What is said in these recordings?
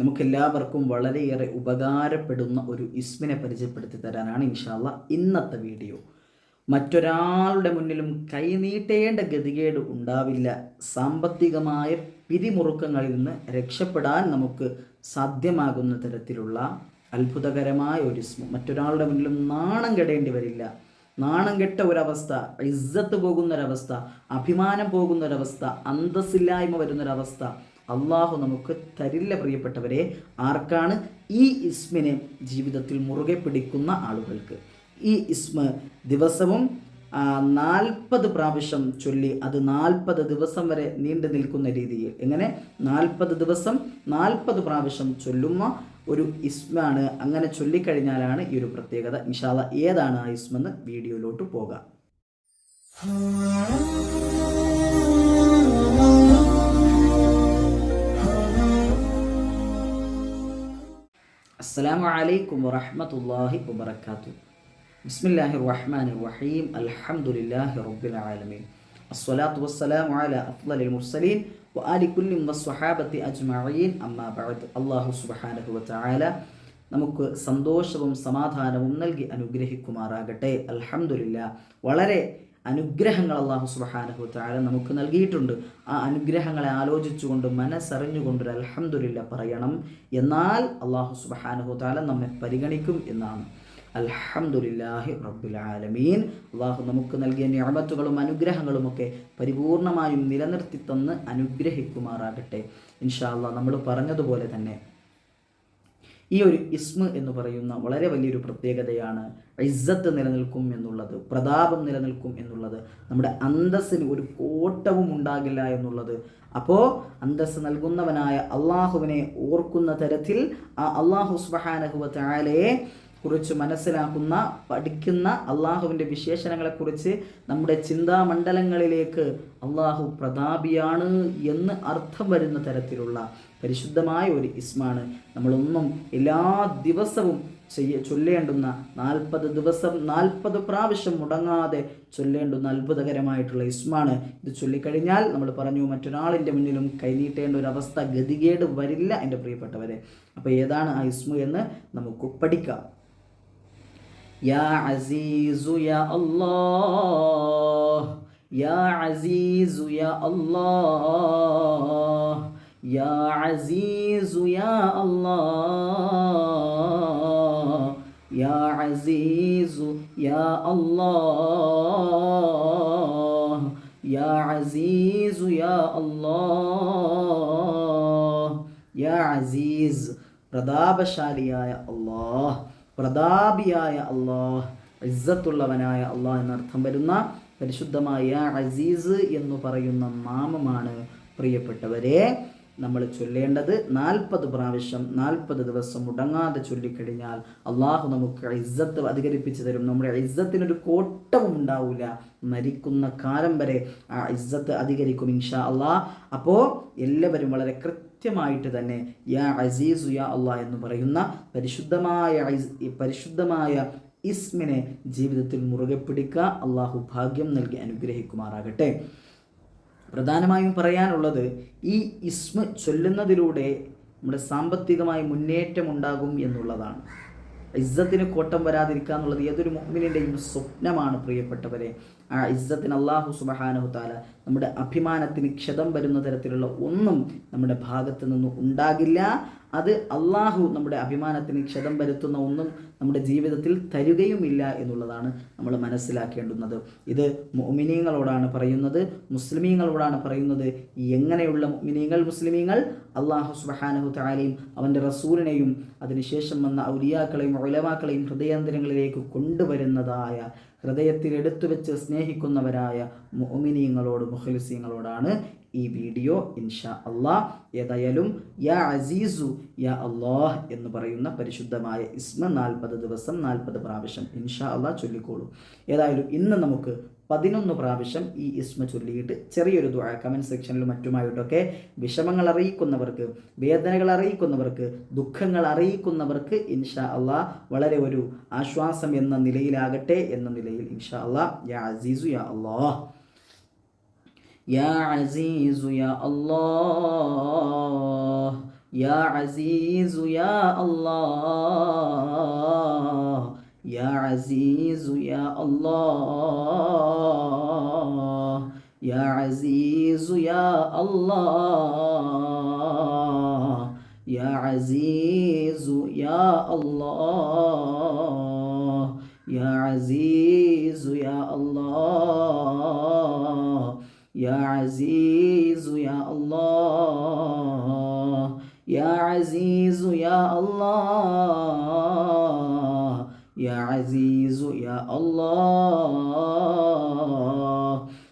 നമുക്കെല്ലാവർക്കും വളരെയേറെ ഉപകാരപ്പെടുന്ന ഒരു ഇസ്മിനെ പരിചയപ്പെടുത്തി തരാനാണ് ഇൻഷാല്ല ഇന്നത്തെ വീഡിയോ. മറ്റൊരാളുടെ മുന്നിലും കൈനീട്ടേണ്ട ഗതികേട് ഉണ്ടാവില്ല. സാമ്പത്തികമായ പിരിമുറുക്കങ്ങളിൽ നിന്ന് രക്ഷപ്പെടാൻ നമുക്ക് സാധ്യമാകുന്ന തരത്തിലുള്ള അത്ഭുതകരമായ ഒരു ഇസ്മ. മറ്റൊരാളുടെ മുന്നിലും നാണം കെടേണ്ടി വരില്ല. നാണം കെട്ട ഒരവസ്ഥ ഇസ്സത്ത് പോകുന്നൊരവസ്ഥ അഭിമാനം പോകുന്നൊരവസ്ഥ അന്തസ്സില്ലായ്മ വരുന്നൊരവസ്ഥ അള്ളാഹു നമുക്ക് തരില്ല പ്രിയപ്പെട്ടവരെ. ആർക്കാണ്? ഈ ഇസ്മിനെ ജീവിതത്തിൽ മുറുകെ പിടിക്കുന്ന ആളുകൾക്ക്. ഈ ഇസ്മ ദിവസവും നാൽപ്പത് പ്രാവശ്യം ചൊല്ലി അത് നാൽപ്പത് ദിവസം വരെ നീണ്ടു നിൽക്കുന്ന രീതിയിൽ. എങ്ങനെ? നാൽപ്പത് ദിവസം നാൽപ്പത് പ്രാവശ്യം ചൊല്ലുന്ന ഒരു ഇസ്മാണ്. അങ്ങനെ ചൊല്ലിക്കഴിഞ്ഞാലാണ് ഈ ഒരു പ്രത്യേകത. ഇൻഷാല്ല ഏതാണ് ആ ഇസ്മെന്ന് വീഡിയോയിലോട്ട് പോകാം. അസ്സലാമു അലൈക്കും വറഹമത്തല്ലാഹി വബറകാതുഹു. ബിസ്മില്ലാഹിർ റഹ്മാനിർ റഹീം അൽഹംദുലില്ലാഹി റബ്ബിൽ ആലമീൻ. അസ്സലാത്തു വസ്സലാമു അലാ അഫ്ളലിൽ മുർസലീൻ വആലി കുല്ലിൻ വസ്വഹാബത്തി അജ്മഈൻ. അമ്മാ ബഅദ്. അല്ലാഹു സുബ്ഹാനഹു വതആല നമുക്ക് സന്തോഷവും സമാധാനവും നൽകി അനുഗ്രഹിക്കുമാറാകട്ടെ. അൽഹംദുലില്ലാ വളരെ അനുഗ്രഹങ്ങൾ അള്ളാഹു സുബഹാനഹു താല നമുക്ക് നൽകിയിട്ടുണ്ട്. ആ അനുഗ്രഹങ്ങളെ ആലോചിച്ചുകൊണ്ട് മനസ്സറിഞ്ഞുകൊണ്ട് ഒരു അൽഹംദുലില്ല പറയണം. എന്നാൽ അള്ളാഹു സുബഹാനഹു താല നമ്മെ പരിഗണിക്കും എന്നാണ്. അൽഹംദുലില്ലാഹി റബ്ബുൽ ആലമീൻ. അള്ളാഹു നമുക്ക് നൽകിയ ഞാമത്തുകളും അനുഗ്രഹങ്ങളും ഒക്കെ പരിപൂർണമായും നിലനിർത്തി തന്ന് അനുഗ്രഹിക്കുമാറാകട്ടെ. ഇൻഷാ അള്ളാഹ് നമ്മൾ പറഞ്ഞതുപോലെ തന്നെ ഈ ഒരു ഇസ്മ എന്ന് പറയുന്ന വളരെ വലിയൊരു പ്രത്യേകതയാണ് ഇസ്സത്ത് നിലനിൽക്കും എന്നുള്ളത് പ്രതാപം നിലനിൽക്കും എന്നുള്ളത് നമ്മുടെ അന്തസ്സിന് ഒരു കോട്ടവും ഉണ്ടാകില്ല എന്നുള്ളത്. അപ്പോൾ അന്തസ് നൽകുന്നവനായ അള്ളാഹുവിനെ ഓർക്കുന്ന തരത്തിൽ ആ അള്ളാഹു സുബഹാനഹുവ താലയെ കുറിച്ച് മനസ്സിലാക്കുന്ന പഠിക്കുന്ന അള്ളാഹുവിന്റെ വിശേഷണങ്ങളെക്കുറിച്ച് നമ്മുടെ ചിന്താമണ്ഡലങ്ങളിലേക്ക് അള്ളാഹു പ്രതാപിയാണ് എന്ന് അർത്ഥം വരുന്ന തരത്തിലുള്ള പരിശുദ്ധമായ ഒരു ഇസ്മാണ്. നമ്മളൊന്നും എല്ലാ ദിവസവും ചെയ്യ ചൊല്ലേണ്ടുന്ന നാൽപ്പത് ദിവസം നാൽപ്പത് പ്രാവശ്യം മുടങ്ങാതെ ചൊല്ലേണ്ടുന്ന അത്ഭുതകരമായിട്ടുള്ള ഇസ്മാണ്. ഇത് ചൊല്ലിക്കഴിഞ്ഞാൽ നമ്മൾ പറഞ്ഞു മറ്റൊരാളിന്റെ മുന്നിലും കൈനീട്ടേണ്ട ഒരു അവസ്ഥ ഗതികേട് വരില്ല എന്റെ പ്രിയപ്പെട്ടവരെ. അപ്പോൾ ഏതാണ് ആ ഇസ്മു എന്ന് നമുക്ക് പഠിക്കാം. يا عزيز يا الله يا عزيز يا الله يا عزيز يا الله يا عزيز يا الله يا عزيز يا الله يا عزيز പ്രതാപശാലിയായ അള്ളാഹ് പ്രതാപിയായ അള്ളാഹ് ഇസ്സത്തുള്ളവനായ അള്ളാഹ് എന്നർത്ഥം വരുന്ന പരിശുദ്ധമായ അസീസ് എന്ന് പറയുന്ന നാമമാണ് പ്രിയപ്പെട്ടവരെ. നമ്മൾ ചൊല്ലേണ്ടത് നാൽപ്പത് പ്രാവശ്യം നാൽപ്പത് ദിവസം മുടങ്ങാതെ ചൊല്ലിക്കഴിഞ്ഞാൽ അള്ളാഹു നമുക്ക് ഇസ്സത്ത് അധികരിപ്പിച്ചു തരും. നമ്മുടെ ഇസ്സത്തിനൊരു കോട്ടവും ഉണ്ടാവില്ല മരിക്കുന്ന കാലം വരെ ആ ഇസ്സത്ത് അധികരിക്കും ഇൻഷാ അള്ളാ അപ്പോൾ എല്ലാവരും വളരെ കൃത്യമായിട്ട് തന്നെ യാ അസീസു യാ അള്ളാഹ് എന്ന് പറയുന്ന പരിശുദ്ധമായ പരിശുദ്ധമായ ഇസ്മിനെ ജീവിതത്തിൽ മുറുകെ പിടിക്കുക അള്ളാഹു ഭാഗ്യം നൽകി അനുഗ്രഹിക്കുമാറാകട്ടെ. പ്രധാനമായും പറയാനുള്ളത് ഈ ഇസ്മ ചൊല്ലുന്നതിലൂടെ നമ്മുടെ സാമ്പത്തികമായ മുന്നേറ്റം ഉണ്ടാകും എന്നുള്ളതാണ്. ഇസ്സത്തിന് കോട്ടം വരാതിരിക്കുക എന്നുള്ളത് ഏതൊരു മുഹ്മിനിന്റെയും സ്വപ്നമാണ് പ്രിയപ്പെട്ടവരെ. ആ ഇസ്സത്തിന് അള്ളാഹു സുബഹാനഹു താല നമ്മുടെ അഭിമാനത്തിന് ക്ഷതം വരുന്ന തരത്തിലുള്ള ഒന്നും നമ്മുടെ ഭാഗത്ത് നിന്ന് ഉണ്ടാകില്ല. അത് അള്ളാഹു നമ്മുടെ അഭിമാനത്തിന് ക്ഷതം വരുത്തുന്ന ഒന്നും നമ്മുടെ ജീവിതത്തിൽ തരുകയുമില്ല എന്നുള്ളതാണ് നമ്മൾ മനസ്സിലാക്കേണ്ടുന്നത്. ഇത് മുഅ്മിനീങ്ങളോടാണ് പറയുന്നത് മുസ്ലിമീങ്ങളോടാണ് പറയുന്നത്. എങ്ങനെയുള്ള മുഅ്മിനീങ്ങൾ മുസ്ലിമീങ്ങൾ? അള്ളാഹു സുബഹാനഹു താലയും അവന്റെ റസൂലിനെയും അതിനുശേഷം വന്ന ഔലിയാക്കളെയും ഒലവാക്കളെയും ഹൃദയാന്തരങ്ങളിലേക്ക് കൊണ്ടുവരുന്നതായ ഹൃദയത്തിൽ എടുത്തു വെച്ച് സ്നേഹിക്കുന്നവരായ മുഅ്മിനീങ്ങളോട് മുഖലിസീങ്ങളോടാണ് ഈ വീഡിയോ ഇൻഷാ അള്ളാഹ് ഏതായാലും യാ അസീസു യാ അള്ളാഹ് എന്ന് പറയുന്ന പരിശുദ്ധമായ ഇസ്മ നാൽപ്പത് ദിവസം നാൽപ്പത് പ്രാവശ്യം ഇൻഷാ അള്ളാഹ് ചൊല്ലിക്കോളൂ. ഏതായാലും ഇന്ന് നമുക്ക് പതിനൊന്ന് പ്രാവശ്യം ഈ ഇസ്മ ചൊല്ലിയിട്ട് ചെറിയൊരു ദുആ കമന്റ് സെക്ഷനിലും മറ്റുമായിട്ടൊക്കെ വിഷമങ്ങൾ അറിയിക്കുന്നവർക്ക് വേദനകൾ അറിയിക്കുന്നവർക്ക് ദുഃഖങ്ങൾ അറിയിക്കുന്നവർക്ക് ഇൻഷാ അള്ളാഹ് വളരെ ഒരു ആശ്വാസം എന്ന നിലയിലാകട്ടെ എന്ന നിലയിൽ ഇൻഷാ അള്ളാഹ് യാ അസീസു യാ അള്ളാഹ് യാ അസീസു യാ അല്ലാഹ് യാ അസീസു യാ അല്ലാഹ് യാ അസീസു യാ അല്ലാഹ് യാ അസീസു യാ അല്ലാഹ് യാ അസീസു യാ അല്ലാഹ് യാ അസീസു യാ അല്ലാഹ് يا عزيز يا الله يا عزيز يا الله يا عزيز يا الله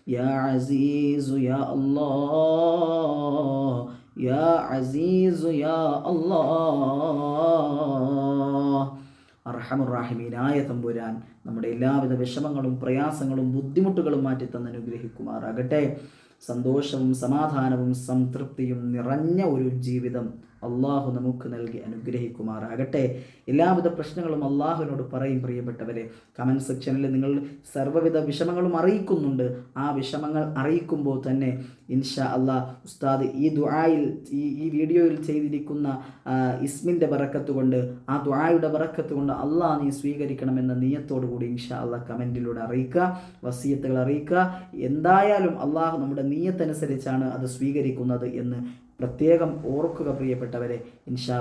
يا عزيز يا الله يا عزيز يا الله അർഹമുറാഹിമീനായ തമ്പുരാൻ നമ്മുടെ എല്ലാവിധ വിഷമങ്ങളും പ്രയാസങ്ങളും ബുദ്ധിമുട്ടുകളും മാറ്റി തന്നനുഗ്രഹിക്കുമാറാകട്ടെ സന്തോഷവും സമാധാനവും സംതൃപ്തിയും നിറഞ്ഞ ഒരു ജീവിതം അള്ളാഹു നമുക്ക് നൽകി അനുഗ്രഹിക്കുമാറാകട്ടെ. എല്ലാവിധ പ്രശ്നങ്ങളും അള്ളാഹുവിനോട് പറയും പ്രിയപ്പെട്ടവരെ. കമന്റ് സെക്ഷനിൽ നിങ്ങൾ സർവവിധ വിഷമങ്ങളും അറിയിക്കുന്നുണ്ട്. ആ വിഷമങ്ങൾ അറിയിക്കുമ്പോൾ തന്നെ ഇൻഷാ അള്ളാഹ് ഉസ്താദ് ഈ ദുആയിൽ ഈ ഈ വീഡിയോയിൽ ചെയ്തിരിക്കുന്ന ഇസ്മിന്റെ ബറക്കത്ത് കൊണ്ട് ആ ദുആയുടെ ബറക്കത്ത് കൊണ്ട് അള്ളാഹ് നീ സ്വീകരിക്കണമെന്ന നീയത്തോടു കൂടി ഇൻഷാ അള്ളാഹ് കമന്റിലൂടെ അറിയിക്കുക വസീയത്തുകൾ അറിയിക്കുക. എന്തായാലും അള്ളാഹു നമ്മുടെ നീയത്തനുസരിച്ചാണ് അത് സ്വീകരിക്കുന്നത് എന്ന് പ്രത്യേകം ഓർക്കുക പ്രിയപ്പെട്ടവരെ ഇൻഷാ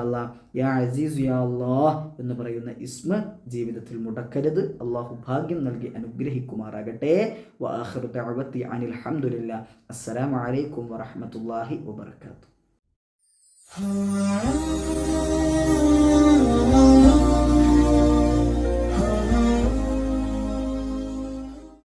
യാ അസീസ് യാ അല്ലാഹ് എന്ന് പറയുന്ന ഇസ്മ ജീവിതത്തിൽ മുടക്കരുത്. അള്ളാഹു ഭാഗ്യം നൽകി അനുഗ്രഹിക്കുമാറാകട്ടെ. ദഅവത്തി അനിൽ ഹംദുലില്ലാ. അസ്സലാമു അലൈക്കും വറഹ്മത്തുള്ളാഹി വബറകാതുഹു. Ah